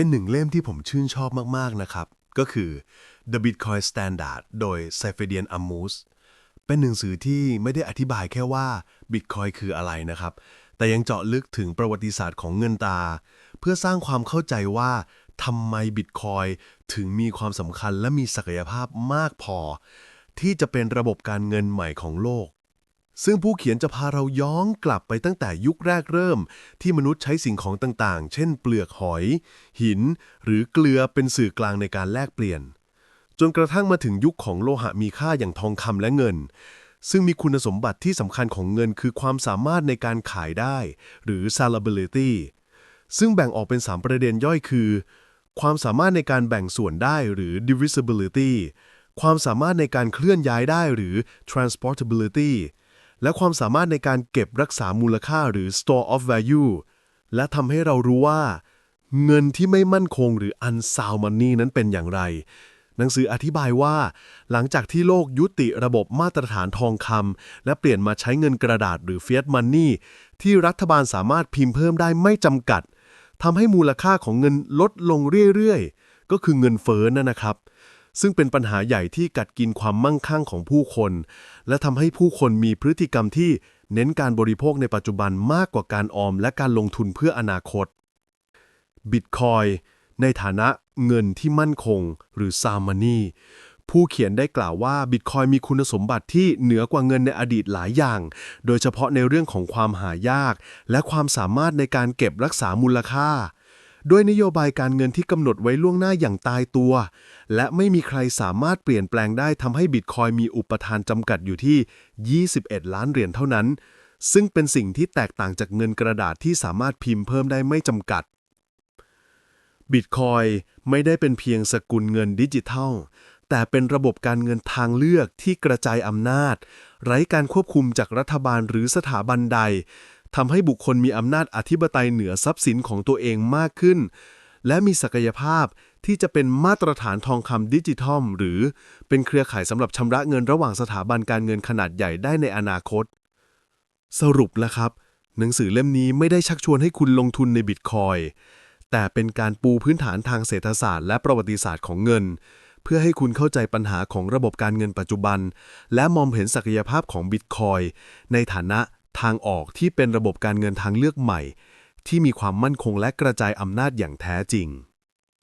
เป็นหนึ่งเล่มที่ผมชื่นชอบมากๆนะครับ ก็คือ The Bitcoin Standard โดย s a f e d i a n Ammous เป็นหนังสือที่ไม่ได้อธิบายแค่ว่า Bitcoin คืออะไรนะครับ แต่ยังเจาะลึกถึงประวัติศาสตร์ของเงินตา เพื่อสร้างความเข้าใจว่าทำไม Bitcoin ถึงมีความสำคัญและมีศักยภาพมากพอ ที่จะเป็นระบบการเงินใหม่ของโลก ซึ่งผู้เขียนจะพาเราย้อนกลับไปตั้งแต่ยุคแรกเริ่ม ที่มนุษย์ใช้สิ่งของต่างๆ เช่น เปลือกหอย หิน หรือเกลือเป็นสื่อกลางในการแลกเปลี่ยน จนกระทั่งมาถึงยุคของโลหะมีค่าอย่างทองคำและเงิน ซึ่งมีคุณสมบัติที่สำคัญของเงินคือความสามารถในการขายได้ หรือ salability ซึ่งแบ่งออกเป็น 3 ประเด็นย่อยคือ ความสามารถในการแบ่งส่วนได้หรือ divisibility ความสามารถในการเคลื่อนย้ายได้หรือ transportability และความสามารถในการเก็บรักษามูลค่าหรือ store of value และทำให้เรารู้ว่า เงินที่ไม่มั่นคงหรือ unsound money นั้นเป็นอย่างไร หนังสืออธิบายว่า หลังจากที่โลกยุติระบบมาตรฐานทองคำและเปลี่ยนมาใช้เงินกระดาษหรือ fiat money ที่รัฐบาลสามารถพิมพ์เพิ่มได้ไม่จำกัดทำให้มูลค่าของเงินลดลงเรื่อยๆ ก็คือเงินเฟ้อนั่นนะครับ ซึ่งเป็นปัญหาใหญ่ที่กัดกินความมั่งคั่งของผู้คน และทำให้ผู้คนมีพฤติกรรมที่เน้นการบริโภคในปัจจุบันมากกว่าการออม และการลงทุนเพื่ออนาคตบิตคอยในฐานะเงินที่มั่นคง หรือซามานีผู้เขียนได้กล่าวว่าบิตคอยมีคุณสมบัติที่เหนือกว่าเงินในอดีตหลายอย่าง โดยเฉพาะในเรื่องของความหายาก และความสามารถในการเก็บรักษามูลค่า ด้วยนโยบายการเงินที่กำหนดไว้ล่วงหน้าอย่างตายตัว และไม่มีใครสามารถเปลี่ยนแปลงได้ทำให้บิตคอยมีอุปทานจำกัดอยู่ที่ 21 ล้านเหรียญเท่านั้น ซึ่งเป็นสิ่งที่แตกต่างจากเงินกระดาษที่สามารถพิมพ์เพิ่มได้ไม่จำกัดบิตคอยไม่ได้เป็นเพียงสกุลเงินดิจิทัล แต่เป็นระบบการเงินทางเลือกที่กระจายอำนาจ ไร้การควบคุมจากรัฐบาลหรือสถาบันใด ทำให้บุคคลมีอำนาจอธิปไตยเหนือทรัพย์สินของตัวเองมากขึ้น และมีศักยภาพที่จะเป็นมาตรฐานทองคำดิจิทัล หรือเป็นเครือข่ายสำหรับชำระเงินระหว่างสถาบันการเงินขนาดใหญ่ได้ในอนาคต สรุปแล้วครับ หนังสือเล่มนี้ไม่ได้ชักชวนให้คุณลงทุนในบิตคอยแต่เป็นการปูพื้นฐานทางเศรษฐศาสตร์และประวัติศาสตร์ของเงิน เพื่อให้คุณเข้าใจปัญหาของระบบการเงินปัจจุบัน และมองเห็นศักยภาพของบิตคอยในฐานะ ทางออกที่เป็นระบบการเงินทางเลือกใหม่ ที่มีความมั่นคงและกระจายอำนาจอย่างแท้จริง